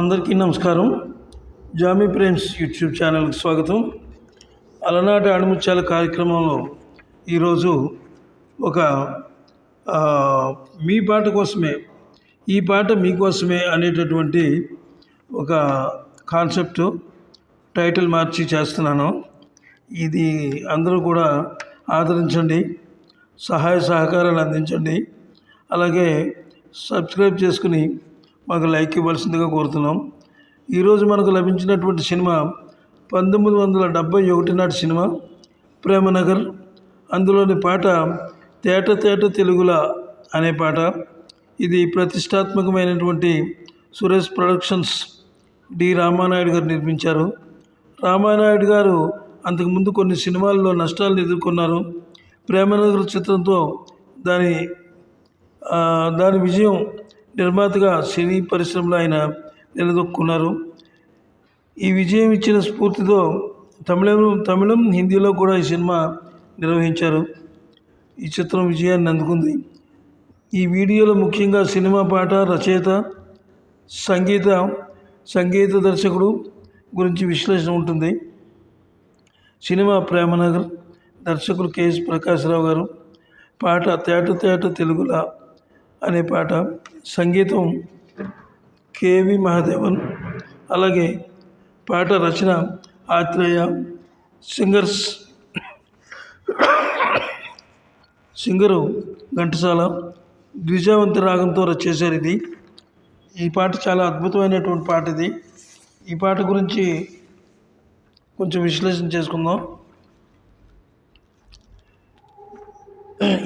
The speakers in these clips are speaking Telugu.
అందరికీ నమస్కారం. జామీ ప్రేమ్స్ యూట్యూబ్ ఛానల్కి స్వాగతం. అలనాటి ఆడముచ్చాల కార్యక్రమంలో ఈరోజు ఒక మీ పాట కోసమే ఈ పాట మీకోసమే అనేటటువంటి ఒక కాన్సెప్ట్ టైటిల్ మార్చి చేస్తున్నాను. ఇది అందరూ కూడా ఆదరించండి సహాయ సహకారాలు అందించండి అలాగే సబ్స్క్రైబ్ చేసుకుని మాకు లైక్ ఇవ్వాల్సిందిగా కోరుతున్నాం. ఈరోజు మనకు లభించినటువంటి సినిమా పంతొమ్మిది వందల డెబ్భై ఒకటి నాటి సినిమా ప్రేమనగర్. అందులోని పాట తేట తేట తెలుగుల అనే పాట. ఇది ప్రతిష్టాత్మకమైనటువంటి సురేష్ ప్రొడక్షన్స్ డి రామానాయుడు గారు నిర్మించారు. రామానాయుడు గారు అంతకుముందు కొన్ని సినిమాల్లో నష్టాలను ఎదుర్కొన్నారు. ప్రేమనగర్ చిత్రంతో దాని దాని విజయం నిర్మాతగా సినీ పరిశ్రమలో ఆయన నిలదొక్కున్నారు. ఈ విజయం ఇచ్చిన స్ఫూర్తితో తమిళం తమిళం హిందీలో కూడా ఈ సినిమా నిర్వహించారు. ఈ చిత్రం విజయాన్ని అందుకుంది. ఈ వీడియోలో ముఖ్యంగా సినిమా పాట రచయిత సంగీత సంగీత దర్శకుడు గురించి విశ్లేషణ ఉంటుంది. సినిమా ప్రేమనగర్ దర్శకులు కెఎస్ ప్రకాశ్రావు గారు పాట తేట తేట తెలుగులా అనే పాట సంగీతం కేవి మహాదేవన్ అలాగే పాట రచన ఆత్రేయ సింగర్స్ సింగరు ఘంటసాల ద్విజావంత రాగంతో చేశారు ఇది. ఈ పాట చాలా అద్భుతమైనటువంటి పాట ఇది. ఈ పాట గురించి కొంచెం విశ్లేషణ చేసుకుందాం.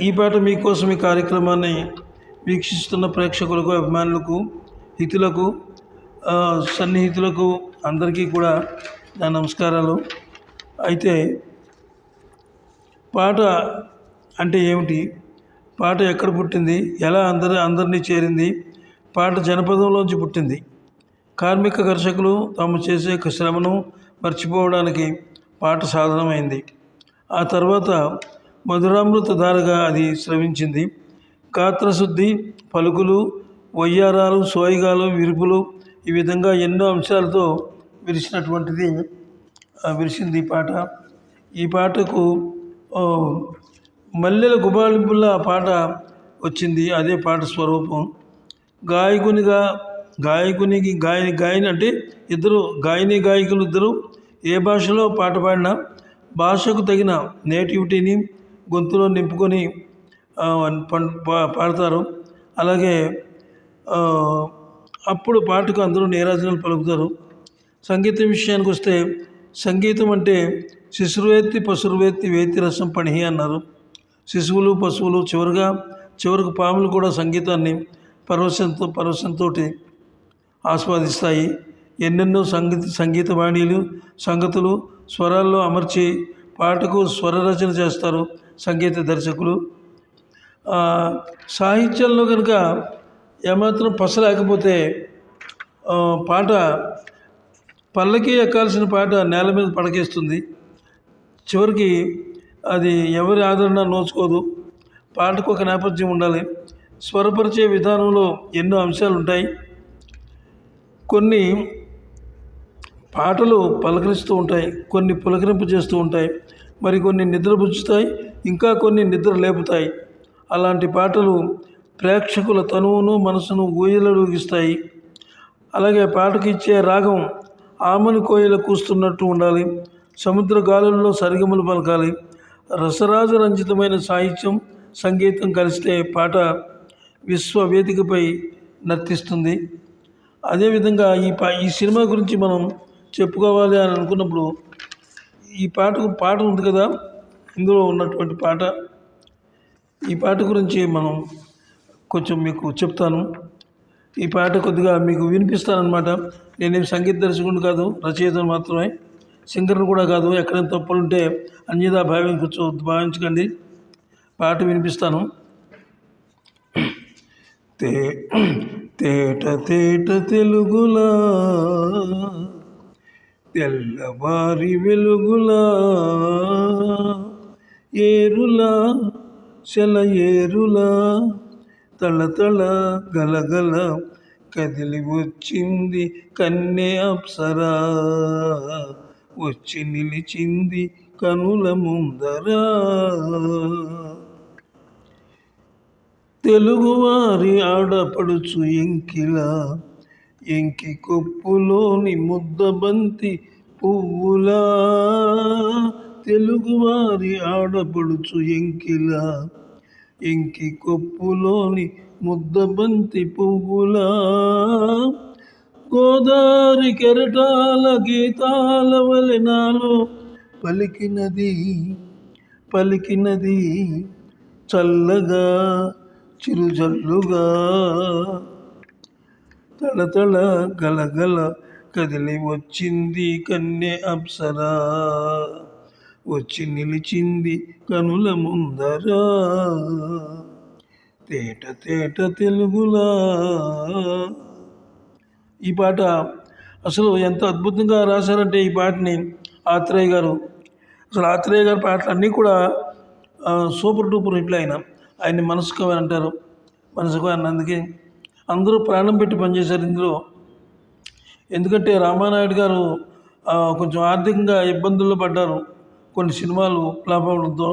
ఈ పాట మీకోసం ఈ కార్యక్రమాన్ని వీక్షిస్తున్న ప్రేక్షకులకు అభిమానులకు హితులకు సన్నిహితులకు అందరికీ కూడా నా నమస్కారాలు. అయితే పాట అంటే ఏమిటి? పాట ఎక్కడ పుట్టింది? ఎలా అందరి అందరినీ చేరింది? పాట జనపదంలోంచి పుట్టింది. కార్మిక కర్షకులు తాము చేసే శ్రమను మర్చిపోవడానికి పాట సాధనమైంది. ఆ తర్వాత మధురామృత ధారగా అది శ్రవించింది గాత్రశుద్ధి పలుకులు వయ్యారాలు సోయగాలు విరుపులు ఈ విధంగా ఎన్నో అంశాలతో విరిచినటువంటిది విరిచింది ఈ పాట. ఈ పాటకు మల్లెల గుబాళింపుల పాట వచ్చింది. అదే పాట స్వరూపం. గాయకునిగా గాయకునికి గాయని గాయని అంటే ఇద్దరు గాయని గాయకులు ఇద్దరు ఏ భాషలో పాట పాడినా భాషకు తగిన నేటివిటీని గొంతులో నింపుకొని పాడతారు. అలాగే అప్పుడు పాటకు అందరూ నీరాజనాలు పలుకుతారు. సంగీతం విషయానికి వస్తే సంగీతం అంటే శిశుర్వేత్తి పశుర్వేత్తి వేత్తి రసం పణి అన్నారు. శిశువులు పశువులు చివరిగా చివరికి పాములు కూడా సంగీతాన్ని పరవశంతో పరవశంతో ఆస్వాదిస్తాయి. ఎన్నెన్నో సంగీత సంగీత వాణీలు సంగతులు స్వరాల్లో అమర్చి పాటకు స్వర రచన చేస్తారు సంగీత దర్శకులు. సాహిత్యంలో కనుక ఏమాత్రం పస లేకపోతే పాట పల్లకి ఎక్కాల్సిన పాట నేల మీద పడకేస్తుంది. చివరికి అది ఎవరి ఆదరణ నోచుకోదు. పాటకు ఒక నేపథ్యం ఉండాలి. స్వరపరిచే విధానంలో ఎన్నో అంశాలు ఉంటాయి. కొన్ని పాటలు పలకరిస్తూ ఉంటాయి. కొన్ని పులకరింపు చేస్తూ ఉంటాయి. మరికొన్ని నిద్రపుచ్చుతాయి. ఇంకా కొన్ని నిద్ర లేపుతాయి. అలాంటి పాటలు ప్రేక్షకుల తనువును మనసును ఊయలడుగిస్తాయి అలాగే పాటకి ఇచ్చే రాగం ఆమని కోయిల కూస్తున్నట్టు ఉండాలి. సముద్ర గాలుల్లో సరిగములు పలకాలి. రసరాజ రంజితమైన సాహిత్యం సంగీతం కలిస్తే పాట విశ్వవేదికపై నర్తిస్తుంది. అదేవిధంగా ఈ పా ఈ సినిమా గురించి మనం చెప్పుకోవాలి అని అనుకున్నప్పుడు ఈ పాటకు పాట ఉంది కదా? ఇందులో ఉన్నటువంటి పాట ఈ పాట గురించి మనం కొంచెం మీకు చెప్తాను. ఈ పాట కొద్దిగా మీకు వినిపిస్తానమాట నేనేం సంగీత దర్శకుడు కాదు రచయితను మాత్రమే. సింగర్ని కూడా కాదు ఎక్కడైనా తప్పులుంటే అన్యదా భావించు భావించకండి. పాట వినిపిస్తాను. తే తేట తేట తెలుగులా తెల్లవారి వెలుగులా ఏరులా సెల ఏరులా తళతళ గలగల కదిలి వచ్చింది కన్నే అప్సరా. వచ్చి నిలిచింది కనుల ముందరా. తెలుగువారి ఆడపడుచు ఎంకిలా ఎంకి కొప్పులోని ముద్దబంతి పువ్వులా. తెలుగువారి ఆడపడుచు ఎంకిలా. ఎంకి కొప్పులోని ముద్దబంతి పువ్వులా. గోదారి కెరటాల గీతాల వలె నాలో పలికినది పలికినది చల్లగా చిరుజల్లుగా. తళతళ గలగల కదిలి వచ్చింది కన్నె అప్సరా. వచ్చి నిలిచింది కనుల ముందరా. తేట తేట తెలుగులా. ఈ పాట అసలు ఎంత అద్భుతంగా రాశారంటే ఈ పాటని ఆత్రేయ గారు. అసలు ఆత్రేయ గారి పాటలు అన్నీ కూడా సూపర్ డూపర్ హిట్లు ఆయన ఆయన్ని మనసు అంటారు. మనసుకు అన్నందుకే అందరూ ప్రాణం పెట్టి పనిచేశారు ఇందులో. ఎందుకంటే రామానాయుడు గారు కొంచెం ఆర్థికంగా ఇబ్బందుల్లో పడ్డారు. కొన్ని సినిమాలు ఫ్లాప్ అవడంతో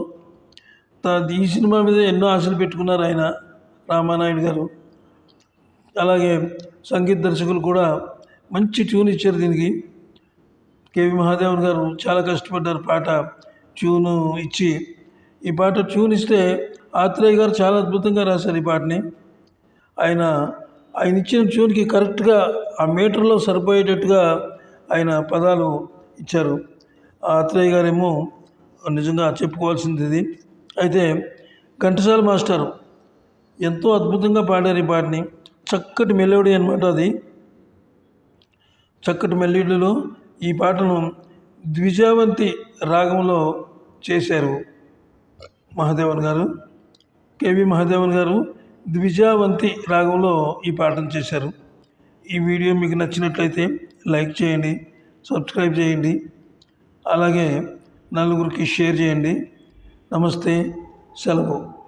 ఈ సినిమా మీద ఎన్నో ఆశలు పెట్టుకున్నారు ఆయన రామానాయుడు గారు. అలాగే సంగీత దర్శకులు కూడా మంచి ట్యూన్ ఇచ్చారు దీనికి. కేవి మహాదేవన్ గారు చాలా కష్టపడ్డారు పాట ట్యూను ఇచ్చి. ఈ పాట ట్యూన్ ఇస్తే ఆత్రేయ గారు చాలా అద్భుతంగా రాశారు ఈ పాటని. ఆయన ఆయన ఇచ్చిన ట్యూన్కి కరెక్ట్గా ఆ మీటర్లో సరిపోయేటట్టుగా ఆయన పదాలు ఇచ్చారు. ఆత్రేయ గారేమో నిజంగా చెప్పుకోవాల్సింది ఇది అయితే ఘంటసాల మాస్టర్ ఎంతో అద్భుతంగా పాడారు ఈ పాటని. చక్కటి మెలోడీ అనమాట అది. చక్కటి మెల్లిడిలో ఈ పాటను ద్విజావంతి రాగంలో చేశారు మహాదేవన్ గారు. కేవి మహాదేవన్ గారు ద్విజావంతి రాగంలో ఈ పాటను చేశారు. ఈ వీడియో మీకు నచ్చినట్లయితే లైక్ చేయండి సబ్స్క్రైబ్ చేయండి. అలాగే నలుగురికి షేర్ చేయండి. నమస్తే. సెలవు.